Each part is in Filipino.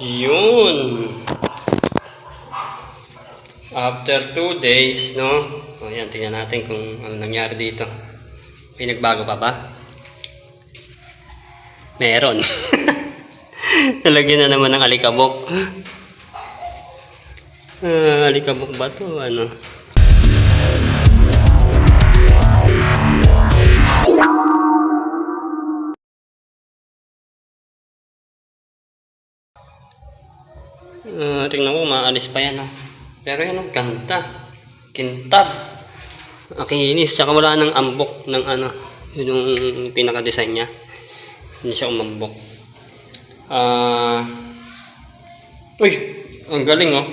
Yun. After two days, no? O yan, tingnan natin kung ano nangyari dito. May nagbago pa ba? Meron. Nalagyan na naman ng alikabok. Ah, alikabok ba to? Ano? Ah, tingnan ko, maalis pa yan. ah. Pero yan, ang ganda. Kintab. Ang kinis. Tsaka wala ng ambok ng ano. Yun yung pinaka-design niya. Hindi siya umambok. Ah... uy! Ang galing oh.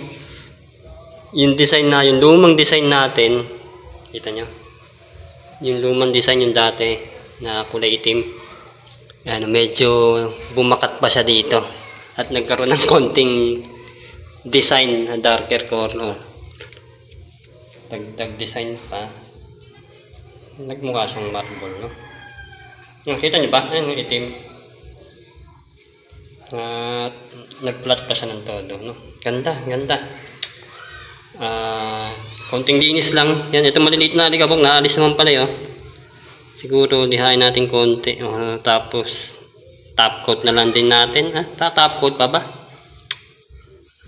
Yung design na, yung lumang design natin. Kita nyo? Yung lumang design yung dati na kulay itim. Ano, medyo bumakat pa siya dito. At nagkaroon ng konting design na darker color. Dagdag design pa. Nagmukha siyang marble, no? Nakita niyo ba? Ayun, yung itim. At nag-flat pa siya ng todo, no? Ganda, ganda. Ah, konting linis lang. Yan, ito maliliit na alikabok, naalis naman pala 'yo. Siguro dihain natin konti. Ah, tapos top coat na lang din natin. Ah, top coat pa ba?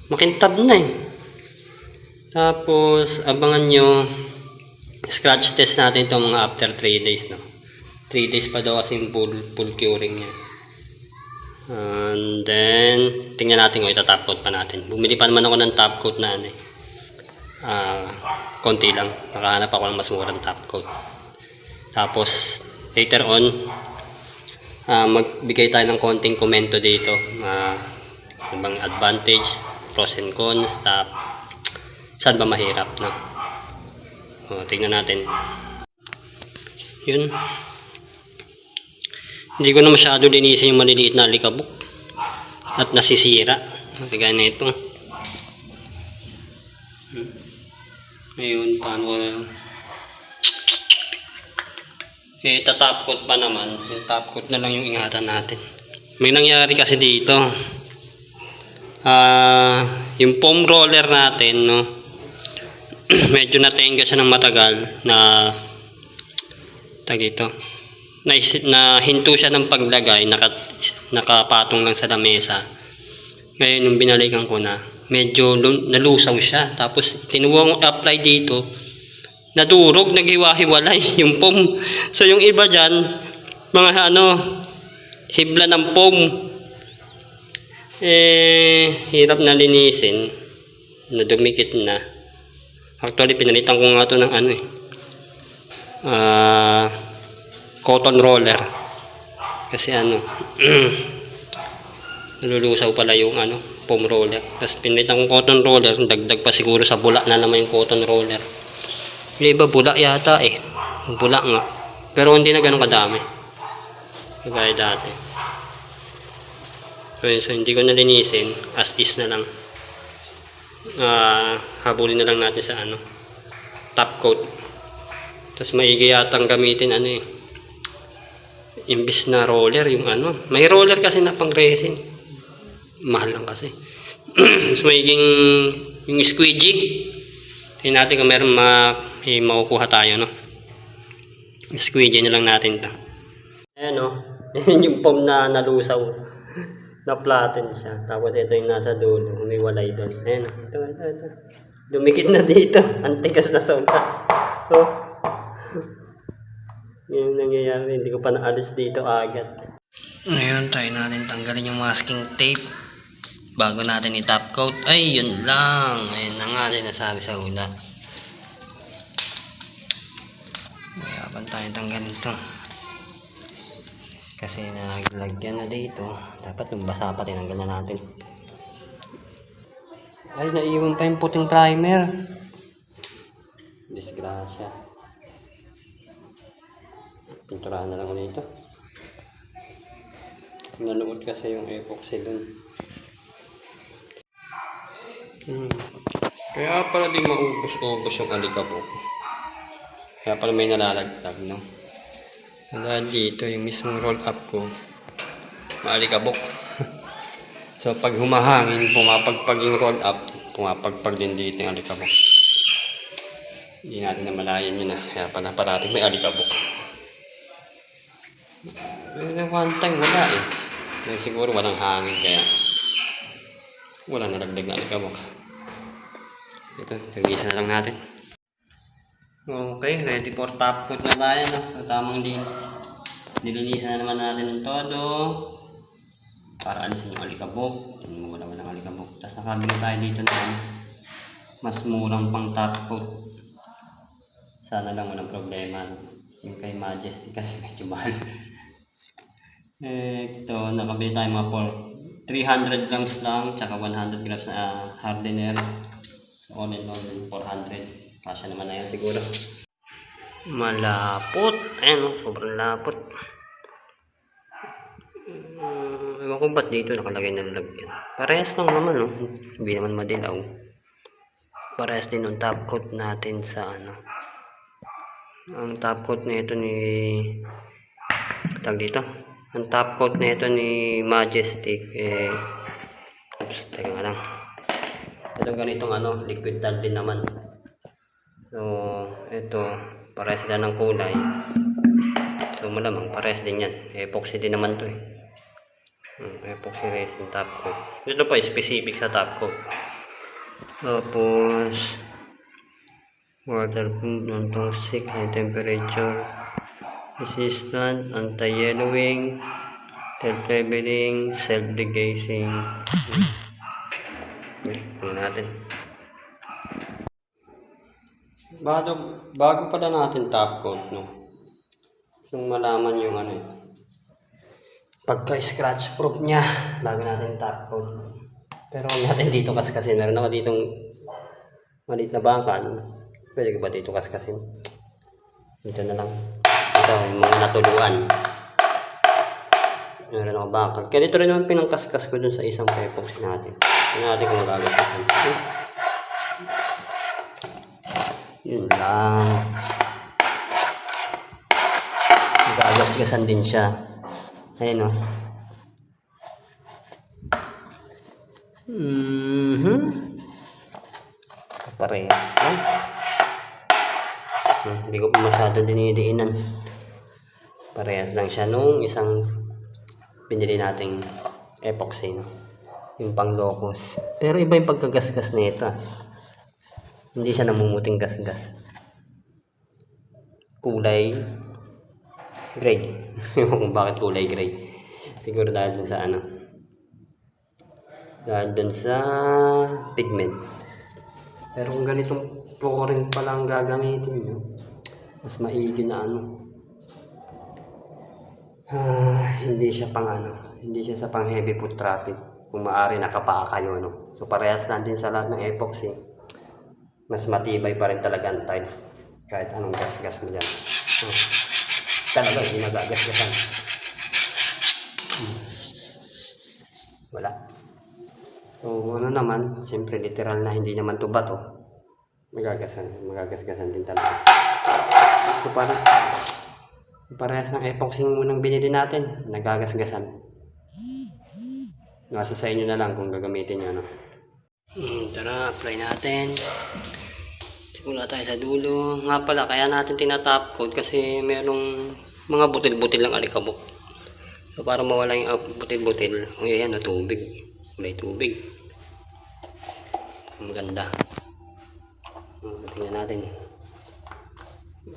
Makintab na eh. Tapos, abangan nyo, scratch test natin itong mga after 3 days, no? 3 days pa daw kasi yung full, full curing niya. And then, tingnan natin kung itatop coat pa natin. Bumili pa naman ako ng top coat na ano eh. Ah, konti lang. Nakahanap ako ng mas murang top coat. Tapos, later on, ah, magbigay tayo ng konting komento dito. Ah, ano bang advantage, pros and cons, tap, saan ba mahirap, no? O, tingnan natin. Yun. Hindi ko na masyado linisin yung maliliit na alikabok. At nasisira. Kagaya na ito. Ngayon, paano ko. Eh, coat pa naman. Top coat na lang yung ingatan natin. May nangyari kasi dito. Ah, yung foam roller natin, no? medyo natenga siya ng matagal na tag dito. Na, na hinto siya ng paglagay, naka, nakapatong lang sa lamesa. Ngayon, nung binalikan ko na, medyo lu- nalusaw siya. Tapos, tinuwang apply dito, nadurog, naghiwa-hiwalay yung foam. So, yung iba dyan, mga ano, hibla ng foam. Eh, hirap na linisin. Nadumikit na. Actually, pinalitan ko nga to ng ano eh. Ah, cotton roller. Kasi ano, nalulusaw pala yung ano, foam roller. Tapos pinalitan ko cotton roller, dagdag pa siguro sa bula na naman yung cotton roller. Yung iba bula yata eh. Bula nga. Pero hindi na ganun kadami. Kagaya dati. So, yun, so hindi ko nalinisin. As is na lang. Ah, habulin na lang natin sa ano. Top coat. Tapos maigi yatang gamitin ano eh. Imbis na roller yung ano. May roller kasi na pang resin. Mahal lang kasi. Mas maiging yung squeegee. Tingnan natin kung meron ma may makukuha tayo, no? Squeegee na lang natin to. Ayan, no? Ayan yung foam na nalusaw. Na-flatten siya. Tapos ito yung nasa dulo. Humiwalay doon. Ayan, no? Ito, ito, ito. Dumikit na dito. Antigas na sobra. Yan yung nangyayari. Hindi ko pa naalis dito agad. Ngayon, try natin tanggalin yung masking tape bago natin i-top coat. Ay, yun lang. Ayun na nga sinasabi sa una. Mayapan tayo tanggalin to. Kasi naglagyan na dito. Dapat nung basa pa tinanggal na natin. Ay, naiwan pa yung puting primer. Disgrasya. Pinturahan na lang ulit ito. Nanood kasi yung epoxy dun. Hmm. Kaya pala di maubos-ubos yung alikabok. Kaya pala may nalalagtag, no? Dahil dito, yung mismong roll up ko, maalikabok. So pag humahangin, pumapagpag yung roll up, pumapagpag din dito yung alikabok. Hindi natin namalayan yun ah. Kaya pala parating may alikabok. Eh, one time wala eh. Kaya siguro walang hangin kaya wala nalagdag na alikabok. Ito, tagisa na lang natin. Okay, ready for top coat na tayo no? Tamang linis. Nilinisan na naman natin ng todo para alisin yung alikabok. Mo wala walang alikabok. Tapos nakabili tayo dito ng mas murang pang top coat. Sana lang walang problema. Yung kay Majesty kasi medyo mahal. eh, ito, nakabili tayo mga for 300 grams lang, tsaka 100 grams na ah, hardener. So, all in all, 400. Kasya naman na yan siguro. Malapot. Ayan, oh, sobrang lapot. Uh, ewan ko ba't dito nakalagay ng lagyan. Parehas lang naman, no? Hindi naman madilaw. Parehas din yung top coat natin sa ano. Ang top coat na ito ni... Tag dito. Ang top coat na ito ni Majestic, eh... Oops, teka nga lang. Ito ganitong ano, liquid tag din naman. Ito, parehas sila ng kulay. So, malamang parehas din yan. Epoxy din naman to eh. Hmm, epoxy resin top coat. Ito pa, specific sa top coat. Tapos, waterproof, non-toxic, high temperature, resistant, anti-yellowing, self-leveling, self-degazing. Hmm. Tingnan natin. Bago, bago pala natin top coat, no? Yung malaman yung ano eh. Pagka-scratch proof niya, bago natin top coat. Pero huwag natin dito kaskasin. Meron ako ditong maliit na bangkan. Pwede ko ba dito kaskasin? Dito na lang. Ito, yung mga natuluan. Meron ako bangkan. Kaya dito rin naman pinangkaskas ko dun sa isang pepox natin. Tingnan natin kung magagasasin. Yun lang. Gagasgasan din siya. Ayun o. Mhm. Parehas lang. Hmm, Hindi ko pa masyado dinidiinan. Parehas lang siya nung isang pinili nating epoxy. No? Yung pang locus. Pero iba yung pagkagasgas na ito. ah. Hindi siya namumuting gasgas. Kulay gray. Bakit kulay gray. Siguro dahil dun sa ano. Dahil dun sa pigment. Pero kung ganitong flooring pala ang gagamitin nyo, mas maigi na ano. Ah, hindi siya pang ano, hindi siya sa pang heavy foot traffic. Kung maaari nakapaa kayo, no. So parehas lang din sa lahat ng epoxy mas matibay pa rin talaga ang tiles kahit anong gas-gas mo dyan. Oh. Talaga, hindi nagagasgasan. Hmm. Wala. So, ano naman, siyempre literal na hindi naman to bato. Magagasan, magagasgasan din talaga. So, parang parehas ng epoxy mo nang binili natin, nagagasgasan. Nasa sa inyo na lang kung gagamitin nyo, no? Hmm, tara, apply natin. Simula tayo sa dulo. Nga pala, kaya natin tinatop coat kasi merong mga butil-butil ng alikabok. So, para mawala yung butil-butil, o yan, na tubig. May tubig. Ang ganda. Hmm, Tingnan natin.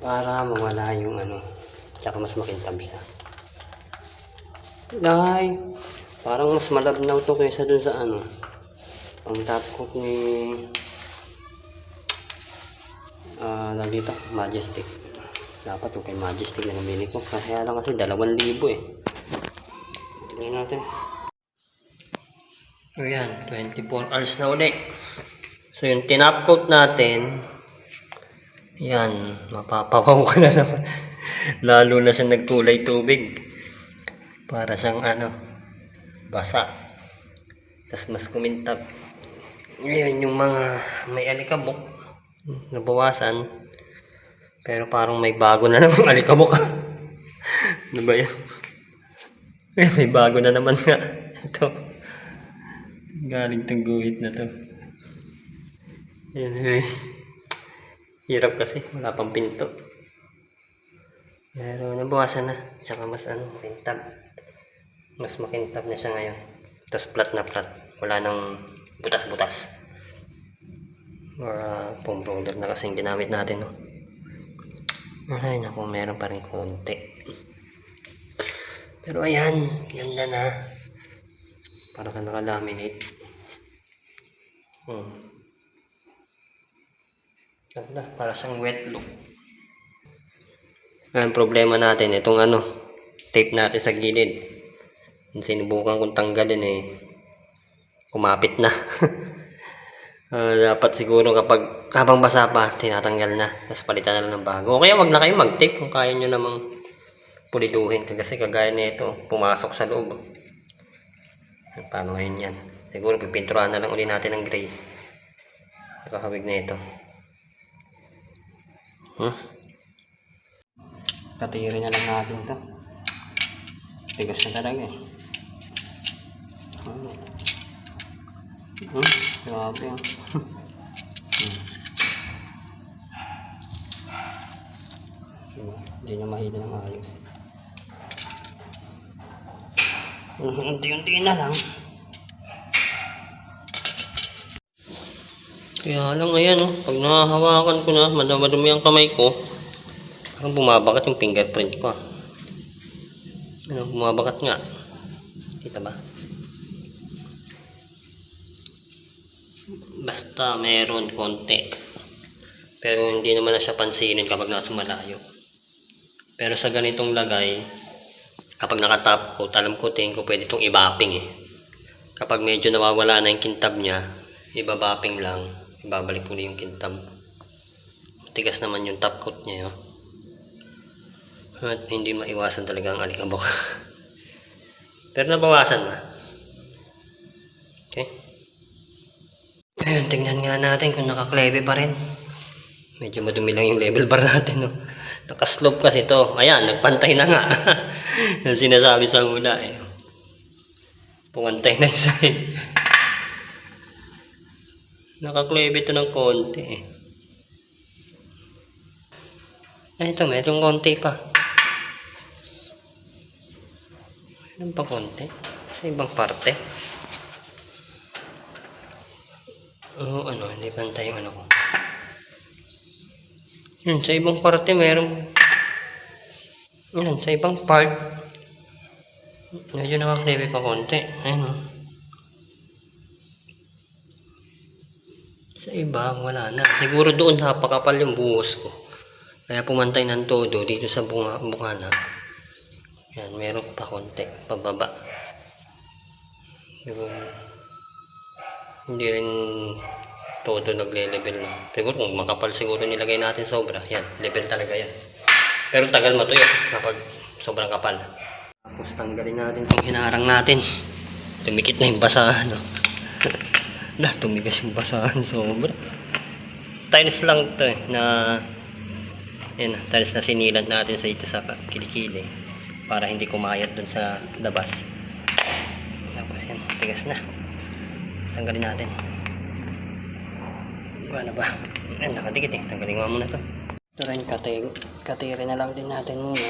Para mawala yung ano, tsaka mas makintab siya. Ay, parang mas malabnaw to kaysa dun sa ano, ang top coat ni uh, dito Majestic. Dapat yung kay Majestic na namili ko. Kasi lang kasi 2,000 eh. Tingnan natin. Ayan 24 hours na uli. So yung tinap coat natin yan. Mapapawaw ka na naman. Lalo na sa nagkulay tubig. Para siyang ano basa. Tas mas kumintab ngayon yung mga may alikabok nabawasan pero parang may bago na naman alikabok ano ba yan Eh, may bago na naman nga ito Galing tong guhit na to. Yan eh. Hirap kasi, wala pang pinto. Pero nabawasan na. Tsaka mas ano, kintab. Mas makintab na siya ngayon. Tapos flat na flat. Wala nang butas-butas. Or uh, pong roller na kasi yung ginamit natin, no? Ay, naku, meron pa rin konti. Pero ayan, ganda na. Para ka nakalaminate. Hmm. Ganda, para siyang wet look. Ang problema natin, itong ano, tape natin sa gilid. Sinubukan kong tanggalin eh, kumapit na. Ah, dapat siguro kapag habang basa pa, tinatanggal na. Tapos palitan na lang ng bago. O kaya wag na kayo mag-tape kung kaya nyo namang puliduhin. Kasi kagaya nito, pumasok sa loob. Paano ngayon yan? Siguro pipinturahan na lang uli natin ng gray. Nakakawig na ito. Huh? Katiri na lang natin to. Tigas na talaga eh. Ano? Hmm? Grabe hmm. Hindi niya mahila ng ayos. Unti-unti na lang. Kaya lang ayan oh, pag nahahawakan ko na, madami ang kamay ko, parang bumabakat yung fingerprint ko ah. Ano, bumabakat nga. Kita ba? Basta meron konti. Pero hindi naman na siya pansinin kapag nasa malayo. Pero sa ganitong lagay, kapag nakatap coat, alam ko tingin ko pwede itong ibapping eh. Kapag medyo nawawala na yung kintab niya, ibabapping lang, ibabalik ulit yung kintab. Tigas naman yung top coat niya yun. At hindi maiwasan talaga ang alikabok. Pero nabawasan na. Ayun, tingnan nga natin kung nakaklebe pa rin. Medyo madumi lang yung level bar natin, no? Nakaslope kasi to. Ayan, nagpantay na nga. yung sinasabi sa una, eh. Pumantay na yung side. Nakaklebe to ng konti, eh. Ay, ito, medyo konti pa. Meron pa konti. Sa ibang parte. Oo, ano, hindi pantay yung ano ko. Yun, sa ibang parte meron. Yan, sa ibang part. Medyo nakaklebe pa konti. Ayun. oh. Sa iba, wala na. Siguro doon napakapal yung buhos ko. Kaya pumantay ng todo dito sa bunga, bungana. Yan, meron pa konti. Pababa. Siguro, hindi rin todo nagle-level na. Siguro kung makapal siguro nilagay natin sobra. Yan, level talaga yan. Pero tagal matuyo kapag sobrang kapal. Tapos tanggalin natin itong hinarang natin. Tumikit na yung basahan. No? na, tumigas yung basahan sobra. Tiles lang to eh, na yan, tiles na sinilat natin sa ito sa kilikili para hindi kumayat dun sa labas. Tapos yan, tigas na. Tanggalin natin. Paano ba? Ayan, nakadikit eh. Tanggalin nga muna to. Ito rin, katiri na lang din natin muna.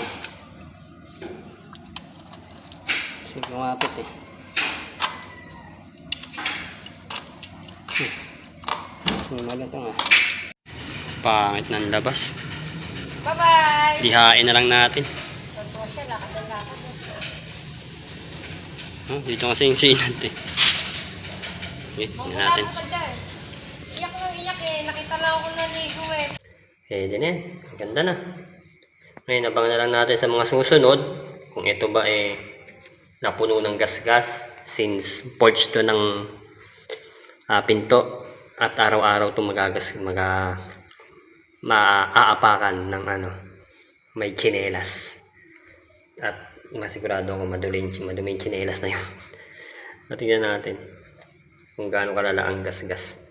Kasi gumapit eh. Hmm. Umaga to nga. Pangit ng labas. Bye-bye! Lihain na lang natin. Totoo siya, lakad na lakad. Oh, dito kasi yung sinat eh. Tingnan natin. Iyak na iyak eh. Nakita lang ako naligo eh. Eh, din yan. Ang Ganda na. Ngayon, abangan na lang natin sa mga susunod kung ito ba eh napuno ng gas-gas since porch to ng ah, pinto at araw-araw ito magagas maga maaapakan ng ano may chinelas at masigurado ako madumi yung chinelas na yun At tingnan natin kung gaano kalala ang gas-gas